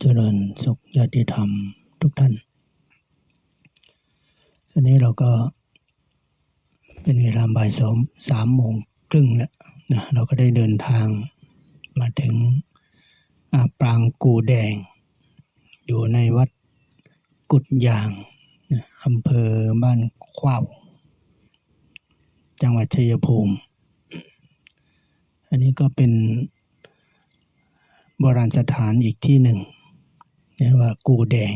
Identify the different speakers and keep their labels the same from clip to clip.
Speaker 1: เจริญสุขญาติธรรมทุกท่านทีนี้เราก็เป็นเวลาบ่ายสองสามโมงครึ่งแล้วนะเราก็ได้เดินทางมาถึงปรางกูแดง อยู่ในวัดกุดยางนะอำเภอบ้านขว้าวจังหวัดชัยภูมิ อันนี้ก็เป็น โบราณสถานอีกที่หนึ่งเรียกว่ากูแดง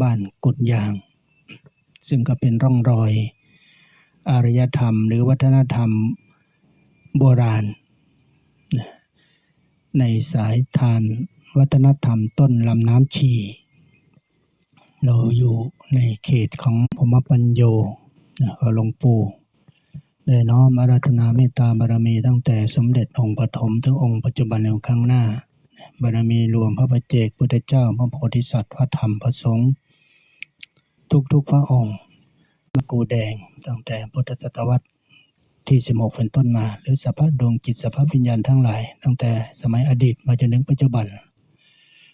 Speaker 1: บ้านกุดยาง ซึ่งก็เป็นร่องรอย อารยธรรม หรือวัฒนธรรมโบราณ ในสายทานวัฒนธรรมต้นลำน้ำชี เราอยู่ในเขตของพมปัญโยนะของหลวงปู่ได้น้อมอาราธนาเมตตาบารมีตั้งแต่สมเด็จองค์ปฐมถึงองค์ปัจจุบันในข้งหน้า บารมีรวมพระประเจกพุทธเจ้าพระโพธิสัตว์พระธรรมพระสงฆ์ทุกๆพระองค์มกูแดงตั้งแต่พุทธศตวรรษที่ 16 เป็นต้นมา หรือสภาพดวงจิตสภาพวิญญาณทั้งหลาย ตั้งแต่สมัยอดีตมาจนถึงปัจจุบัน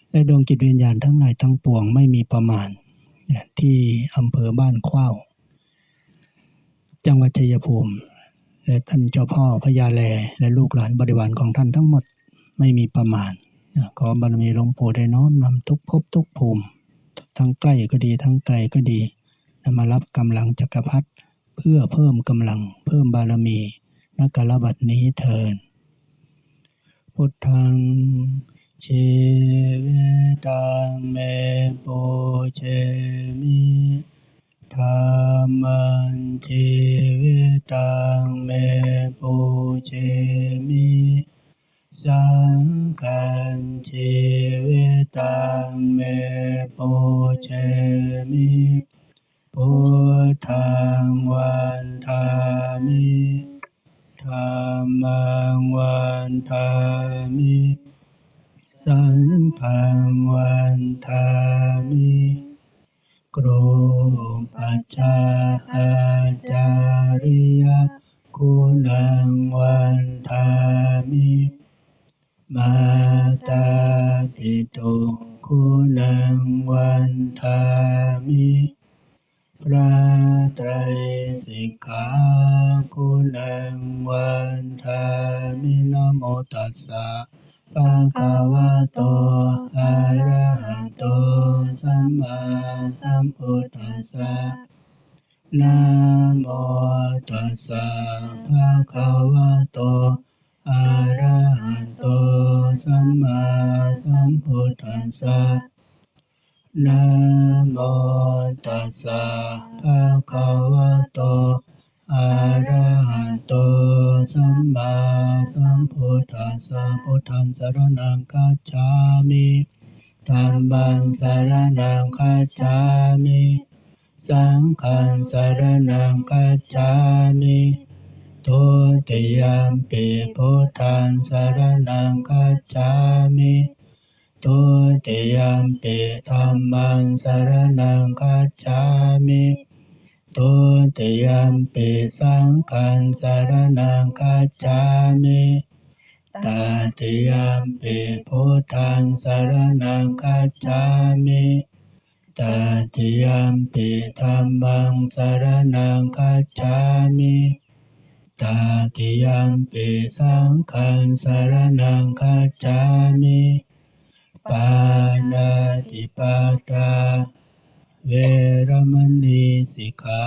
Speaker 1: และดวงจิตวิญญาณทั้งหลายทั้งปวงไม่มีประมาณ ที่อำเภอบ้านข้าว จังหวัดชัยภูมิ และท่านเจ้าพ่อพญาแลและลูกหลานบริวารของท่านทั้งหมดไม่มีประมาณ ขอบารมีหลวงปู่ได้น้อมนำทุกภพทุกภูมิ ทั้งใกล้ก็ดีทั้งไกลก็ดีนำมารับกำลังจักรพรรดิเพื่อเพิ่มกำลังเพิ่มบารมีนักกรบัดนี้เทินพุทธังชีวิตังเมปุเชมิธรรมังชีวิตังเมปุเชมิ สังฆังชีวิตังเมปุเชมิพุทธังวันทามิธรรมังวันทามิสังฆังวันทามิกรุปัจจาอาจาริยคุณังวันทามิ มาตาปิตุคุณังวันทามิพระไตรสิกขาคุณังวันทามินโมตัสสะภะคะวะโตอะระหะโตสัมมาสัมพุทธัสสะนะโมตัสสะภะคะวะโต อะระหะโตสัมมาสัมพุทธัสสะนะโมตัสสะภะคะวะโตอะระหะโตสัมมาสัมพุทธัสสะพุทธังสรณังคัจฉามิธัมมังสรณังคัจฉามิ สังฆังสรณังคัจฉามิ ทุติยมปิพุทธังสารณังคัจฉามิทุติยมปิธัมมังสารณังคัจฉามิทุติยมปิสังฆังสารณังคัจฉามิตติยมปิพุทธังสารณังคัจฉามิตติยมปิธัมมังสารณังคัจฉามิ ตติยมปิสังฆังสรณังคัจฉามิปานาติปาตาเวรมณีสิกขา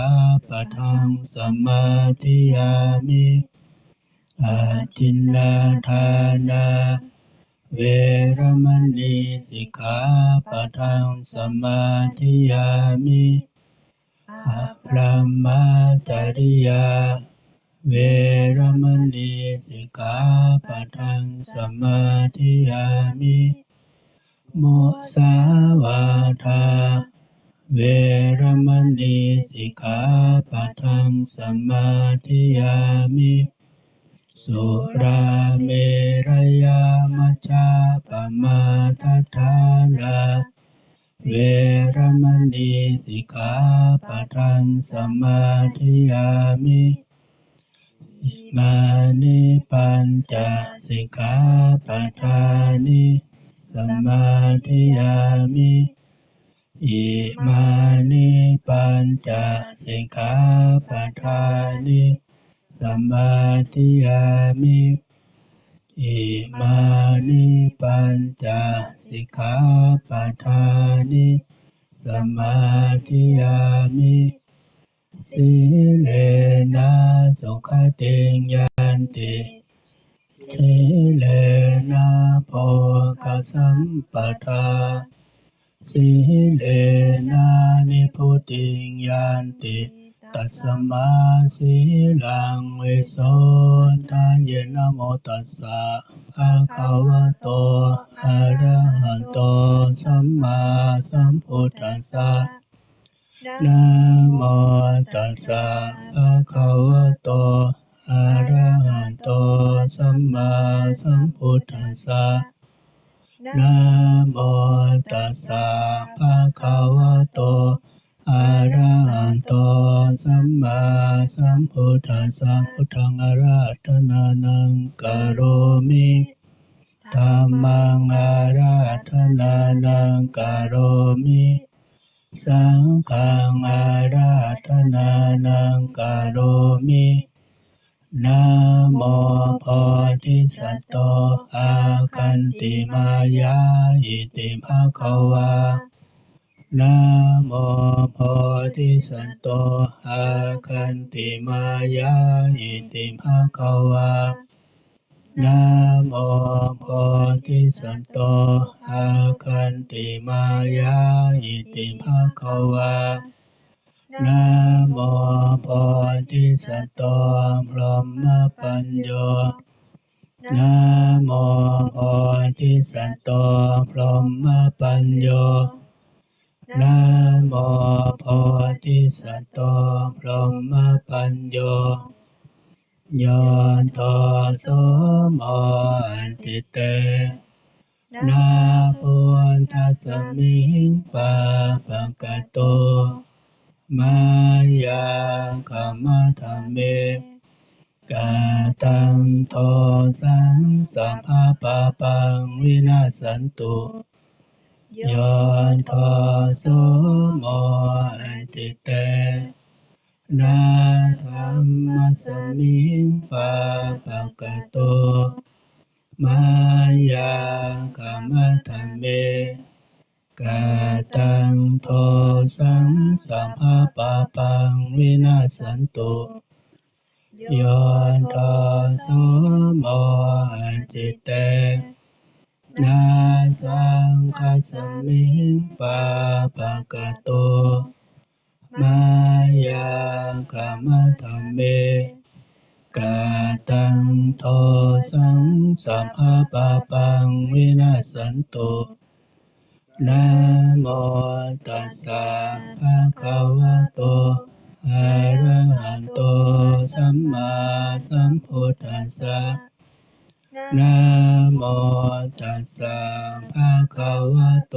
Speaker 1: ปะทังสมาธิยามิอาจินนาทานา เวรมณีสิกขาปะทังสมาธิยามิอะพรหมาจริยา เวรมณีสิกขาปะทังสมาธิยามิโมสาวาทา เวรมณีสิกขาปะทังสมาธิยามิ สุราเมรยามจจาปมาทัฏฐานาเวรมณีสิกขาปะทังสมาธิยามิ มานิปัญจสิกขาปทานิสมาธิยามิอิมานิปัญจสิกขาปทานิสมาธิยามิอิมานิปัญจสิกขาปทานิสมาธิยามิ สีเลนะสุขติยันติสีเลนะโภคสัมปทาสีเลนะนิพุติยันติตัสมาสีลังเวิโสทายนะโมตัสสะภะคะวะโตอะระหะโตสัมมาสัมพุทธัสสะ นะโมตัสสะภะคะวะโตอะระหะโตสัมมาสัมพุทธัสสะนะโมตัสสะภะคะวะโตอะระหะโตสัมมาสัมพุทธัสสะพุทธังอาราธนานังกโรมิธัมมังอาราธนานังกโรมิ สังฆังอาราธนานังกโรมินะโมโพธิสัตโตอาคันติมายาอิติภะคะวานะโมโพธิสัตโตอาคันติมายาอิติภะคะวา นะโมโพธิสัตโตอาคันติมายาอิติภะคะวานะโมโพธิสัตโตพรหมปัญโยนะโมโพธิสัตโตพรหมปัญโยนะโมโพธิสัตโตพรหมปัญโย ยนโทโสมจิตเตนาพุทธัสมิงปะปะกะโต มายาขมะธรรมเมกาตังโทสังสัพพะปะปังวินาสันตุโยนทโสโมจิตเต นาธรรมสมิงปะปะกะโต มายาขมธรรมเมกาตังโทสังสัพพะปะปังวินาสันตุโยนโทโสโมจิตเตนาสังฆสมิงปะปะกะโต มายามธรรมเมกาตังโทสังสัพพะปะปังวินาสันตุนะโมตัสสะภะคะวะโตอะระหะโตสัมมาสัมพุทธัสสะนะโมตัสสะภะคะวะโต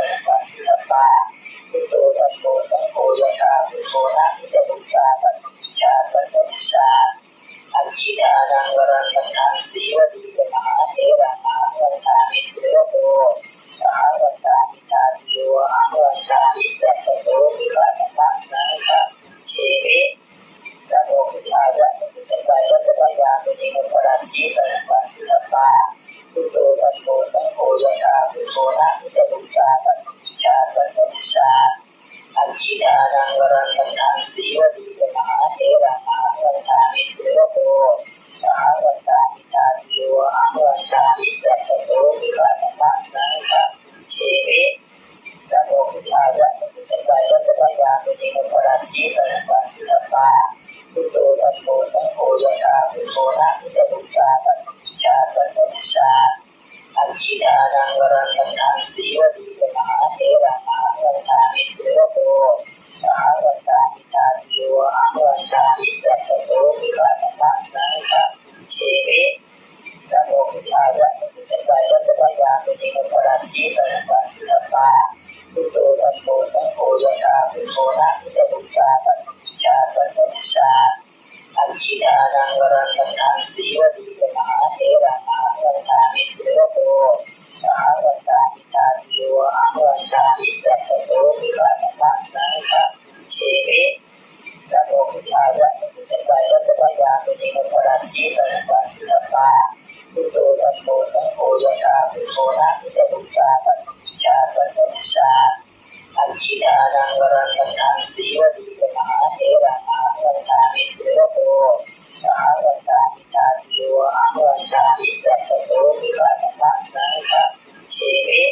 Speaker 2: สัพพโสมิขันธ์สังฆชีวิตและโลกทายะเป็นไปรัตนญาณเป็นอินทรสีสารพัดศิลป ตัวเมื่อชาติจะปรสบวิบัตินักนะครับชีวิตจะโลกชาติจะไปรัตปัญญาเป็นนิพพานีตระปัสสตาพุทโธธรรมโมสังโฆยะตาพุทโธนะพุทธบูชาตัมปิชาสัตติชาอันทีทานังวรังตังสีวดีกมหาเทระมหาวันตามิเทระโตมหาวันตามิตาติวะวันตามิสัพพโสวิปัสสนังครับชีวิต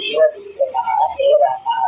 Speaker 2: see you.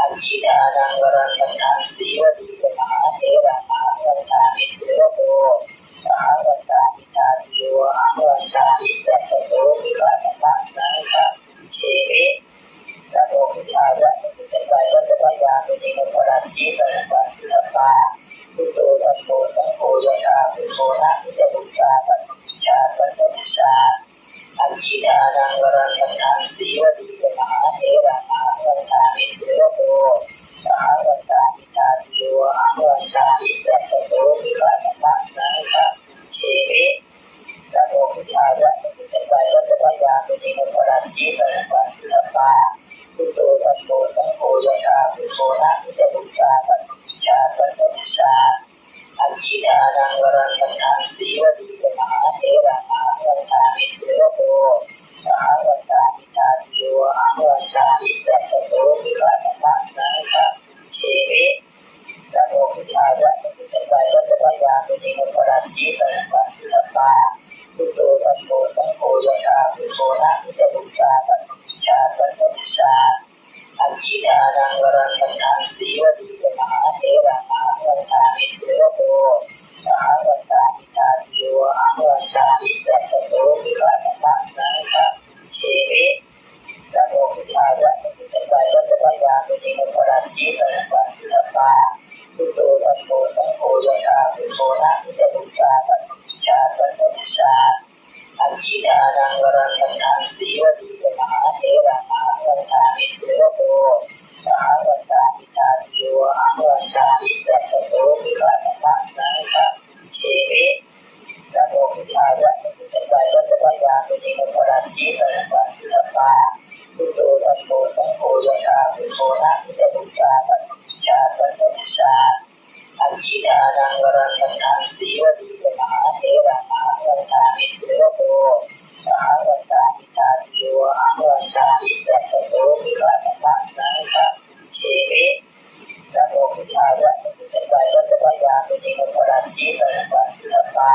Speaker 2: อัมพีดานังวรังกันทังสีวดีมหาเทระมหาวันทามิเทระโตมหาวันทามิทาติโยอาวันทามิสัพพโสมิขันตังสังฆเชมินะโมพุทธายะพุทธายะพุทธายะปราสีสันตัสสะปาพุทโธธัมะนะครับูชาอัมพีดางวรังกันทังสีวดีมหาเทระมหาวันทามิเทระโตมหาวันทามิทาติโยอาวันทามิสัพพโสมิขันตังสังฆเชมินะโมปราสีสันตัสสะปาพุทโธธัมโมสังโฆยะถาพุทโธนะพุทธบูชาสัพพุชาสัพบูชา อัมพีดานังวรังกันทังสีวดีมหาเทระมาวันทามิเทระโตมหาวันทามิทาติโยอาวันทามิสัพโสมิขันตังสังฆเชมินะโมพุทธายะพุทธายะพุทธายะพุทธิมปราสีสันตัสสะปาพุทโธธัมโมสังโฆยาพุทโธนะพุทธบูชาสัพพุชานังวรังกันทังสีวดีมหาเทระมหาวันะโตมหาวันทามิทาติโยอาวันทามิสัพพโสมิขันตังสังฆเชมินะโมพุทธายะพุทธายะพุทธายะพุทธิมปราสีสันตัสสะปาพุทโธธัมโมสังโฆยะถาพุทโธนะพุทธบูชาสัพพุชาสัพบูชาอัมพีดารกันทังสีวดีมหาระมหา วัน สังโฆยะถาพุทโธนะพุทธบูชาสัพพุชาสัพบูชาอัมพีดานังวรังกันทังสีวดีมหาเทระมหาวันทามิเทระโตมหาวันทามิทาติโยอาวันทามิสัพพโสมิขันตังสังฆเชมินะโมพุทธายะพุทธายะพุทธายะพุทธิมปราสีสันตัสสะปา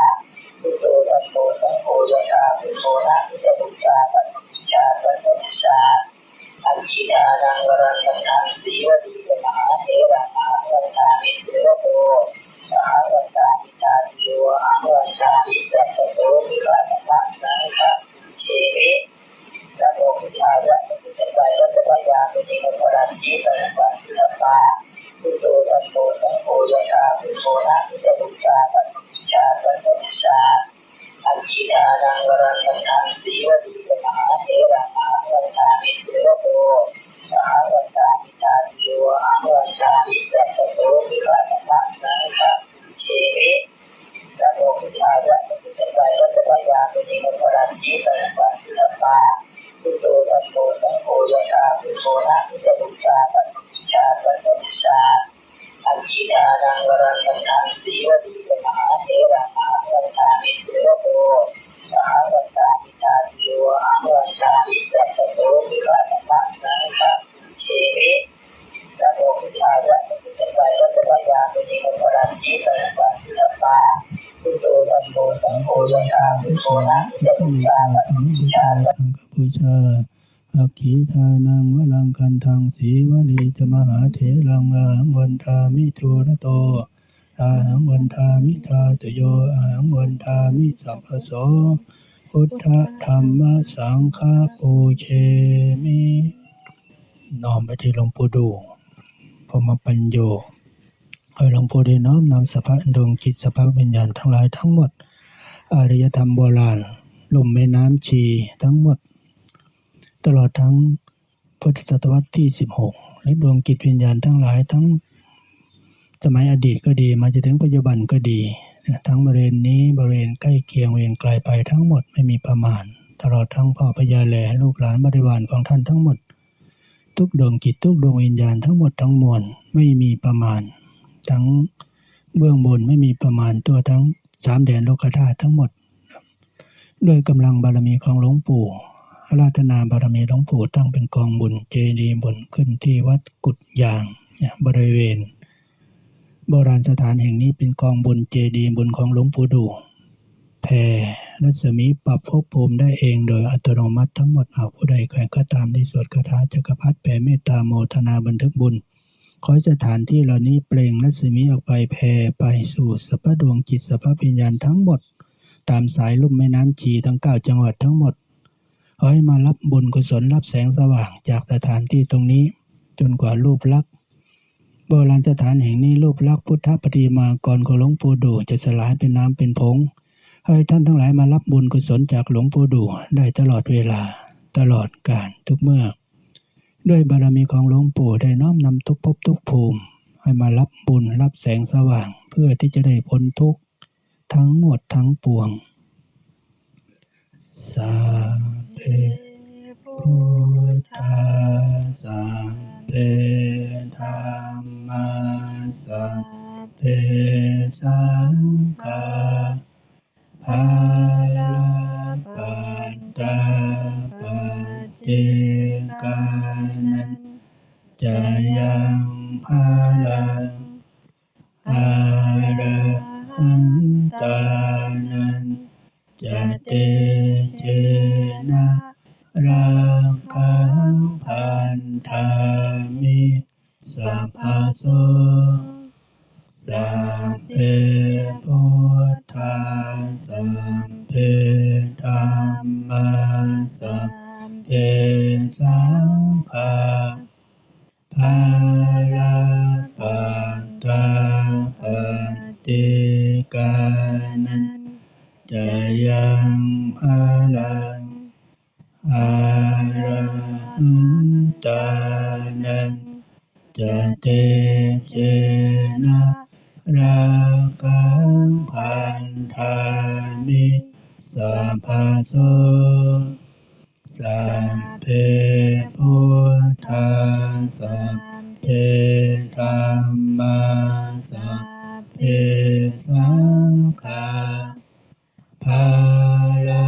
Speaker 2: พุทโธธัมโมสังโฆยะถาพุทโธนะพุทธบูชาสัพพุชาสัพบูชา อัมพีดานังวรังกันทังสีวดีมหาเทระมหาวันทามิเทระโตมหาวันทามิทาติโยอาวันทามิสัพพโสมิขันตังสังฆเชมินะโมพุทธายะพุทธายะพุทธายะพุทธิมปราสีสันตัสสะปาพุทโธธัมโมสังโฆยะถาพุทโธนะพุทธบูชาสัพพุชาสัพบูชา อัมพีดานังวรังกันทังสีวดีมหาเทระมหาวันทามิเทระโตมหาวันทามิทาติโยอาวันทามิสัพพโสมิขันตังสังฆเชมินะโมพุทธายะพุทธายะพุทธายะพุทธิมปราสีสันตัสสะปาพุทโธธัมโมสังโฆยะถาพุทโธนะพุทธบูชาสัพพุชาสัพบูชา อัมพีดานังวรังกันทังสีวดีมหาเทระมหาวันทามิเทระโตมหาวันทามิทาติโยอาวันทามิสัพพโสมิขันตังสังฆเชมินะโมพุทธายะพุทธายะพุทธายะพุทธิมปราสีสันตัสสะปาพุทโธธัมโมสังโฆยะถาพุทโธนะพุทธบูชาสัพพุชาสัพ
Speaker 1: สังฆบูชา อักขีทานังวลังคันทังสีวลีจมหาเถรังอาหังวันทามิทุระโตอาหังวันทามิทาตโยอาหังวันทามิสัพพโสพุทธธรรมสังฆปูเชมิน้อมไปที่หลวงปู่ดูพมปัญโยให้หลวงปู่ได้น้อมนำสภาพดวงจิตสภาพวิญญาณทั้งหลายทั้งหมดอารยธรรมโบราณลุ่มแม่น้ำชีทั้งหมด ตลอดทั้งพุทธศตวรรษที่ 16 และดวงจิตวิญญาณทั้งหลายทั้งสมัยอดีตก็ดีมาจนถึงปัจจุบันก็ดี ทั้งบริเวณนี้บริเวณใกล้เคียงเวียนไกลไปทั้งหมดไม่มีประมาณ ตลอดทั้งพ่อพญาแหล่ลูกหลานบริวารของท่านทั้งหมด ทุกดวงจิตทุกดวงวิญญาณทั้งหมดทั้งมวลไม่มีประมาณ ทั้งเบื้องบนไม่มีประมาณตัวทั้งสามแดนโลกธาตุทั้งหมด ด้วยกำลังบารมีของหลวงปู่ อาราธนาบารมีหลวงปู่ตั้งเป็นกองบุญเจดีย์บุญขึ้นที่วัดกุดยางบริเวณ โบราณสถานแห่งนี้เป็นกองบุญเจดีย์บุญของหลวงปู่ดูแผ่รัศมีปรับภพภูมิได้เองโดยอัตโนมัติทั้งหมดเอาผู้ใดใครก็ตามที่สวดคาถาจักรพรรดิแผ่เมตตาโมทนาบันทึกบุญขอสถานที่เหล่านี้เปล่งรัศมีออกไปแผ่ไปสู่สัพพดวงจิตสัพพวิญญาณทั้งหมด ตามสายลุ่มแม่น้ำชีทั้งเก้าจังหวัดทั้งหมด ขอให้มารับบุญกุศลรับแสงสว่างจากสถานที่ตรงนี้ จนกว่ารูปลักษณ์โบราณสถานแห่งนี้รูปลักษณ์พุทธปฏิมากรของหลวงปู่ดูจะสลายเป็นน้ำเป็นผงให้ท่านทั้งหลายมารับบุญกุศลจากหลวงปู่ดูได้ตลอดเวลาตลอดกาลทุกเมื่อ ด้วยบารมีของหลวงปู่ได้น้อมนำทุกภพทุกภูมิ ให้มารับบุญรับแสงสว่างเพื่อที่จะได้พ้นทุกข์ทั้งหมดทั้งปวงสา เพพุทธาสาเพธรรมาสาเพสังฆาภาลาปัตตาปัจเจกานันจะยังภาลังอาระหันตานัน จะเตเจนะรังคังพันธามิสัพพะโสสัพเพพุทธาสัพเพธรรมาสัพเพสังฆาภาลาปัตตาปัจเจกานัน จยังพลังอารันตานันจะเตเจนะรังกังพันธามิสัพพะโสสัพเพพุทธาสัพเพธรรมาสัพเพสังฆา ภาลา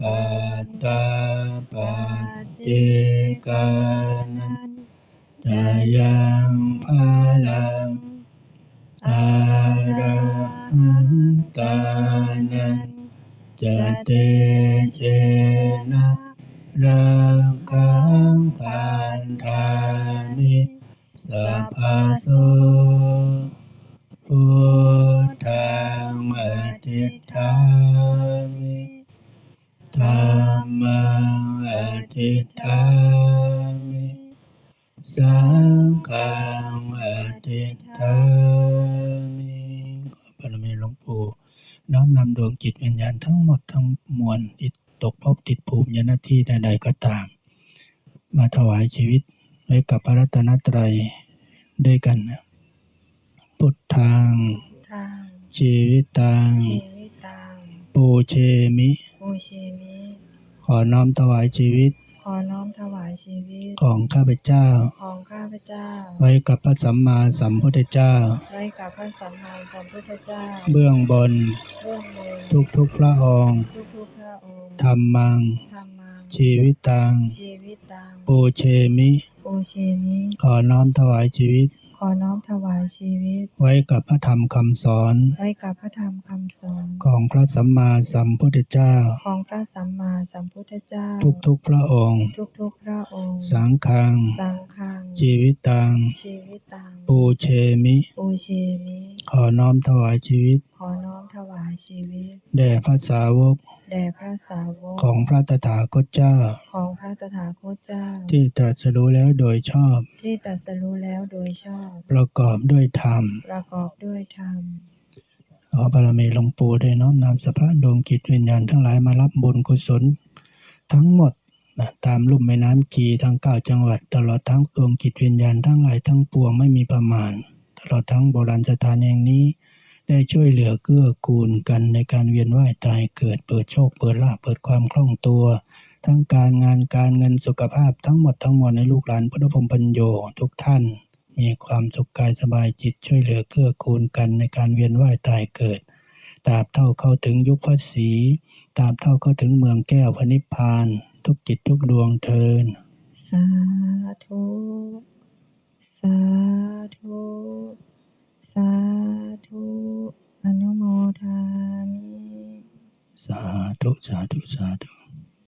Speaker 1: ปัตตาปัจเจกานันจะยังพลังอาระหันตานันจะเตเชนะรังคังพันธามิสัพพะโส ใด ๆ ก็ตาม มาถวายชีวิตไว้กับพระรัตนตรัยด้วยกันนะพุทธัง
Speaker 3: ทาง
Speaker 1: ชีวิตตัง
Speaker 3: ชีวิตตัง
Speaker 1: ปูเชมิ
Speaker 3: ปูชีมิ
Speaker 1: ขอน้อมถวายชีวิต
Speaker 3: ขอน้อมถวายชีวิต
Speaker 1: ของข้าพเจ้า
Speaker 3: ของข้าพเจ้า
Speaker 1: ไว้กับพระสัมมาสัมพุทธเจ้า
Speaker 3: ไว้กับพระสัมมาสัมพุทธเจ้า
Speaker 1: เบื้องบน
Speaker 3: เบื้องบน
Speaker 1: ทุกทุกๆพระองค์
Speaker 3: ทุกทุกๆพระองค์
Speaker 1: ธรรมัง
Speaker 3: ธรรมัง
Speaker 1: ชีวิตตัง
Speaker 3: ชีวิตตัง
Speaker 1: ปูเชมิ
Speaker 3: ปูชีมิ
Speaker 1: ขอน้อมถวายชีวิต
Speaker 3: ขอน้อมถวายชีวิต
Speaker 1: ไว้กับพระธรรมคำสอน
Speaker 3: ไว้กับพระธรรมคำสอน
Speaker 1: ของพระสัมมาสัมพุทธเจ้า
Speaker 3: ของพระสัมมาสัมพุทธเจ้า
Speaker 1: ทุกทุกๆพระองค์
Speaker 3: ทุกทุกๆพระองค์
Speaker 1: สังฆัง
Speaker 3: สังฆัง
Speaker 1: ชีวิตตัง
Speaker 3: ชีวิตตัง
Speaker 1: ปูเชมิ
Speaker 3: ปูชีมิ
Speaker 1: ขอน้อมถวายชีวิต
Speaker 3: ขอน้อมถวายชีวิต
Speaker 1: แด่พระสาวก
Speaker 3: แด่พระสาวก
Speaker 1: ของพระตถาคตเจ้า
Speaker 3: ของพระตถาคตเจ้า
Speaker 1: ที่ตรัสรู้แล้วโดยชอบ
Speaker 3: ที่ตรัสรู้แล้วโดยชอบ
Speaker 1: ประกอบด้วยธรรม
Speaker 3: ประกอบด้วยธรรม
Speaker 1: ขอบารมีหลวงปู่ได้น้อมนำสภาพดวงกิจวิญญาณทั้งหลายมารับบุญกุศล ทั้งหมดนะตามลุ่มแม่น้ำจีทั้งเก้าจังหวัด ตลอดทั้งดวงกิจวิญญาณทั้งหลายทั้งปวงไม่มีประมาณ ตลอดทั้งโบราณสถานแห่งนี้ ได้ช่วยเหลือเกื้อกูลกันในการเวียนว่ายตายเกิดเปิดโชคเปิดลาภเปิดความคล่องตัว ทั้งการงานการเงินสุขภาพทั้งหมดทั้งมวลในลูกหลานพุทธพมปัญโยทุกท่าน มีความสุขกายสบายจิตช่วยเหลือเกื้อกูลกันในการเวียนว่ายตายเกิดตราบเท่าเข้าถึงยุคพระศรีตราบเท่าเข้าถึงเมืองแก้วพระนิพพาน ทุกจิตทุกดวงเทิน
Speaker 3: สาธุ สาธุ สาธุอนุโมทามิ
Speaker 1: สาธุ สาธุ สาธุ